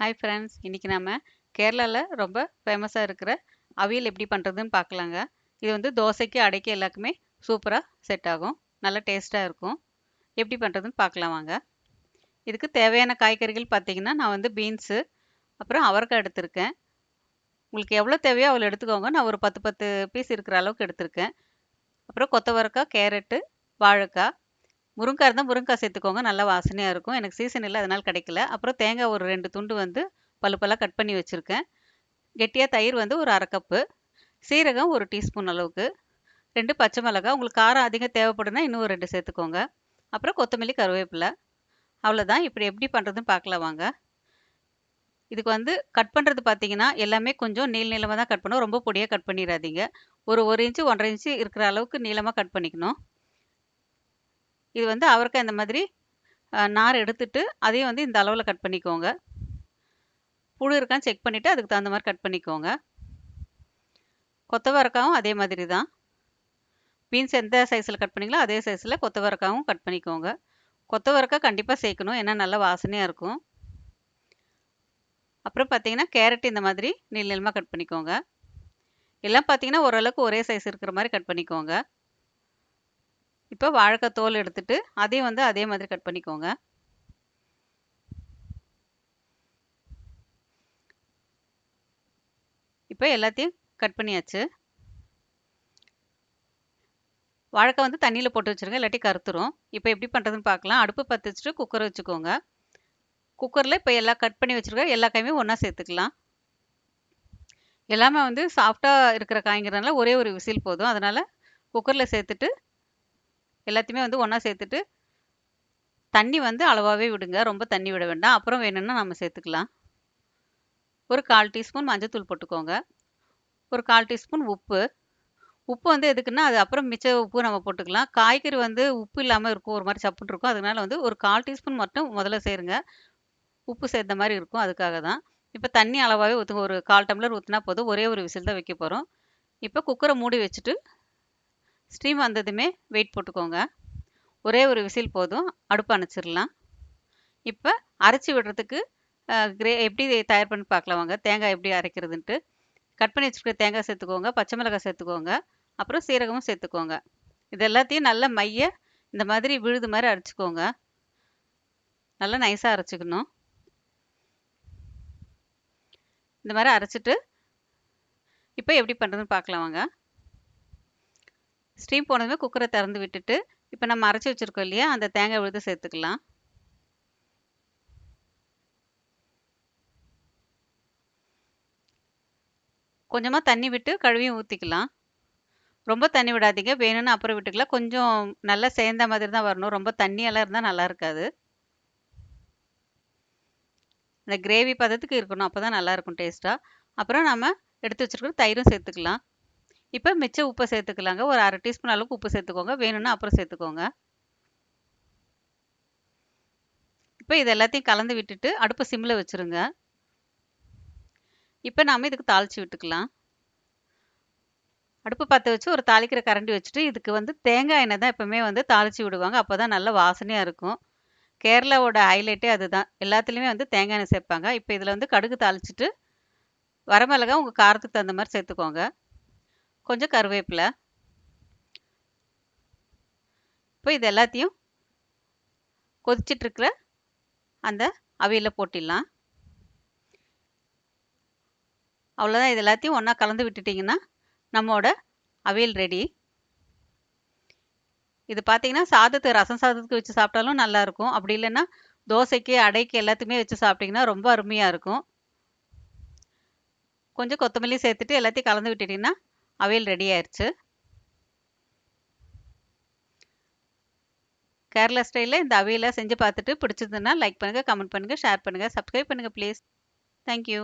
Hi friends இன்றைக்கி நம்ம கேரளாவில் ரொம்ப ஃபேமஸாக இருக்கிற அவியல் எப்படி பண்ணுறதுன்னு பார்க்கலாங்க. இது வந்து தோசைக்கு அடைக்கு எல்லாருக்குமே சூப்பராக செட் ஆகும். நல்லா டேஸ்ட்டாக இருக்கும். எப்படி பண்ணுறதுன்னு பார்க்கலாம் வாங்க. இதுக்கு தேவையான காய்கறிகள் பார்த்திங்கன்னா நான் வந்து பீன்ஸு அப்புறம் அவரைக்காய் எடுத்திருக்கேன். உங்களுக்கு எவ்வளோ தேவையோ அவ்வளோ எடுத்துக்கோங்க. நான் ஒரு பத்து பத்து பீஸ் இருக்கிற அளவுக்கு எடுத்திருக்கேன். அப்புறம் கொத்தவரக்காய் கேரட்டு வாழைக்காய் முருங்காய் இருந்தால் முருங்காய் சேர்த்துக்கோங்க. நல்லா வாசனையாக இருக்கும். எனக்கு சீசன் இல்லை அதனால் கிடைக்கல. அப்புறம் தேங்காய் ஒரு ரெண்டு துண்டு வந்து பழுப்பெல்லாம் கட் பண்ணி வச்சுருக்கேன். கெட்டியாக தயிர் வந்து ஒரு அரை கப்பு சீரகம் ஒரு டீஸ்பூன் அளவுக்கு ரெண்டு பச்சை மிளகாய். உங்களுக்கு காரம் அதிகம் தேவைப்படுனா இன்னும் ஒரு ரெண்டு சேர்த்துக்கோங்க. அப்புறம் கொத்தமல்லி கருவேப்பிலை. அவ்வளோதான் இப்படி எப்படி பண்ணுறதுன்னு பார்க்கலாம் வாங்க. இதுக்கு வந்து கட் பண்ணுறது பார்த்தீங்கன்னா எல்லாமே கொஞ்சம் நீள் நீளமாக தான் கட் பண்ணும். ரொம்ப பொடியாக கட் பண்ணிடாதீங்க. ஒரு ஒரு இன்ச்சு ஒன்றரை இன்ச்சு இருக்கிற அளவுக்கு நீளமாக கட் பண்ணிக்கணும். இது வந்து அவரைக்காய் இந்த மாதிரி நார் எடுத்துட்டு அதையும் வந்து இந்த அளவில் கட் பண்ணிக்கோங்க. புழு இருக்கான்னு செக் பண்ணிவிட்டு அதுக்கு தகுந்த மாதிரி கட் பண்ணிக்கோங்க. கொத்தவரக்காவும் அதே மாதிரி தான். பீன்ஸ் எந்த சைஸில் கட் பண்ணிங்களோ அதே சைஸில் கொத்தவரக்காவும் கட் பண்ணிக்கோங்க. கொத்தவரக்காய் கண்டிப்பாக சேர்க்கணும் ஏன்னா நல்லா வாசனையாக இருக்கும். அப்புறம் பார்த்தீங்கன்னா கேரட் இந்த மாதிரி நீள் நீளமாக கட் பண்ணிக்கோங்க. எல்லாம் பார்த்தீங்கன்னா ஓரளவுக்கு ஒரே சைஸ் இருக்கிற மாதிரி கட் பண்ணிக்கோங்க. இப்போ வாழைக்காய் தோல் எடுத்துட்டு அதையும் வந்து அதே மாதிரி கட் பண்ணிக்கோங்க. இப்போ எல்லாத்தையும் கட் பண்ணியாச்சு. வாழைக்காய் வந்து தண்ணியில் போட்டு வச்சுருங்க இல்லாட்டி கருத்துரும். இப்போ எப்படி பண்ணுறதுன்னு பார்க்கலாம் அடுப்பு பற்ற வச்சுட்டு குக்கர் வச்சுக்கோங்க. குக்கரில் இப்போ எல்லாம் கட் பண்ணி வச்சுருக்க எல்லா காயுமே ஒன்றா சேர்த்துக்கலாம். எல்லாமே வந்து சாஃப்டாக இருக்கிற காய்ங்கிறதுனால ஒரே ஒரு விசில் போதும். அதனால் குக்கரில் சேர்த்துட்டு எல்லாத்தையுமே வந்து ஒன்றா சேர்த்துட்டு தண்ணி வந்து அளவாகவே விடுங்க. ரொம்ப தண்ணி விட வேண்டாம். அப்புறம் வேணும்னா நம்ம சேர்த்துக்கலாம். ஒரு கால் டீஸ்பூன் மஞ்சத்தூள் போட்டுக்கோங்க. ஒரு கால் டீஸ்பூன் உப்பு. உப்பு வந்து எதுக்குன்னா அது அப்புறம் மிச்ச உப்பு நம்ம போட்டுக்கலாம். காய்கறி வந்து உப்பு இல்லாமல் இருக்கும். ஒரு மாதிரி சப்புன்னு இருக்கும். அதனால வந்து ஒரு கால் டீஸ்பூன் மட்டும் முதல்ல சேருங்க. உப்பு சேர்த்த மாதிரி இருக்கும். அதுக்காக தான். இப்போ தண்ணி அளவாகவே ஊற்றுங்க ஒரு கால் டம்ளர் ஊற்றினா போதும். ஒரே ஒரு விசில் தான் வைக்க போகிறோம் இப்போ குக்கரை மூடி வச்சுட்டு ஸ்டீம் வந்ததுமே வெயிட் போட்டுக்கோங்க. ஒரே ஒரு விசில் போதும். அடுப்பு அணைச்சிடலாம். இப்போ அரைச்சி விடுறதுக்கு கிரே எப்படி தயார் பண்ணி பார்க்கலாம் வாங்க. தேங்காய் எப்படி அரைக்கிறதுன்ட்டு. கட் பண்ணி வச்சுருக்க தேங்காய் சேர்த்துக்கோங்க. பச்சை மிளகாய் சேர்த்துக்கோங்க. அப்புறம் சீரகமும் சேர்த்துக்கோங்க. இது எல்லாத்தையும் நல்லா மைய இந்த மாதிரி விழுது மாதிரி அரைச்சிக்கோங்க. நல்லா நைஸாக அரைச்சிக்கணும். இந்த மாதிரி அரைச்சிட்டு இப்போ எப்படி பண்ணுறதுன்னு பார்க்கலாம் வாங்க. ஸ்டீம் போனதுமே குக்கரை திறந்து விட்டுட்டு இப்போ நம்ம அரைச்சி வச்சுருக்கோம் இல்லையா? அந்த தேங்காய் விழுது சேர்த்துக்கலாம். கொஞ்சமாக தண்ணி விட்டு கழுவியும் ஊற்றிக்கலாம் ரொம்ப தண்ணி விடாதீங்க. வேணும்னு அப்புறம் விட்டுக்கலாம். கொஞ்சம் நல்லா சேர்ந்த மாதிரி தான் வரணும். ரொம்ப தண்ணியெல்லாம் இருந்தால் நல்லா இருக்காது. இந்த கிரேவி பதத்துக்கு இருக்கணும். அப்போ தான் நல்லாயிருக்கும் டேஸ்ட்டாக அப்புறம் நம்ம எடுத்து வச்சுருக்கிற தயிரும் சேர்த்துக்கலாம். இப்போ மிச்ச உப்பு சேர்த்துக்கலாங்க. ஒரு அரை டீஸ்பூன் அளவுக்கு உப்பு சேர்த்துக்கோங்க. வேணும்னா அப்புறம் சேர்த்துக்கோங்க. இப்போ இது எல்லாத்தையும் கலந்து விட்டுட்டு அடுப்பு சிம்மில் வச்சுருங்க. இப்போ நாம் இதுக்கு தாளித்து விட்டுக்கலாம். அடுப்பு பற்ற வச்சு ஒரு தாளிக்கிற கரண்டி வச்சுட்டு இதுக்கு வந்து தேங்காய் எண்ணெய் தான் எப்போவுமே வந்து தாளித்து விடுவாங்க. அப்போ தான் நல்ல வாசனையாக இருக்கும். கேரளாவோட ஹைலைட்டே அதுதான். எல்லாத்துலேயுமே வந்து தேங்காய் எண்ணெய் சேர்ப்பாங்க. இப்போ இதில் வந்து கடுகு தாளிச்சிட்டு வரமிளகா உங்கள் காரத்துக்கு தகுந்த மாதிரி சேர்த்துக்கோங்க. கொஞ்சம் கருவேப்பிலை. இப்போ இது எல்லாத்தையும் கொதிச்சிட்ருக்கிற அந்த அவியில் போட்டிடலாம். அவ்வளோதான் இது எல்லாத்தையும் ஒன்றா கலந்து விட்டுட்டிங்கன்னா நம்மளோட அவியல் ரெடி இது பார்த்தீங்கன்னா சாதத்துக்கு ரசம் சாதத்துக்கு வச்சு சாப்பிட்டாலும் நல்லாயிருக்கும் அப்படி இல்லைன்னா தோசைக்கு அடைக்கு எல்லாத்துக்குமே வச்சு சாப்பிட்டிங்கன்னா ரொம்ப அருமையாக இருக்கும். கொஞ்சம் கொத்தமல்லி சேர்த்துட்டு எல்லாத்தையும் கலந்து விட்டுட்டிங்கன்னா அவியல் ரெடி ஆயிடுச்சு கேரளா ஸ்டைலில் இந்த அவியலை செஞ்சு பார்த்துட்டு பிடிச்சதுன்னா லைக் பண்ணுங்கள் கமெண்ட் பண்ணுங்கள் ஷேர் பண்ணுங்கள் சப்ஸ்கிரைப் பண்ணுங்கள் ப்ளீஸ் தேங்க்யூ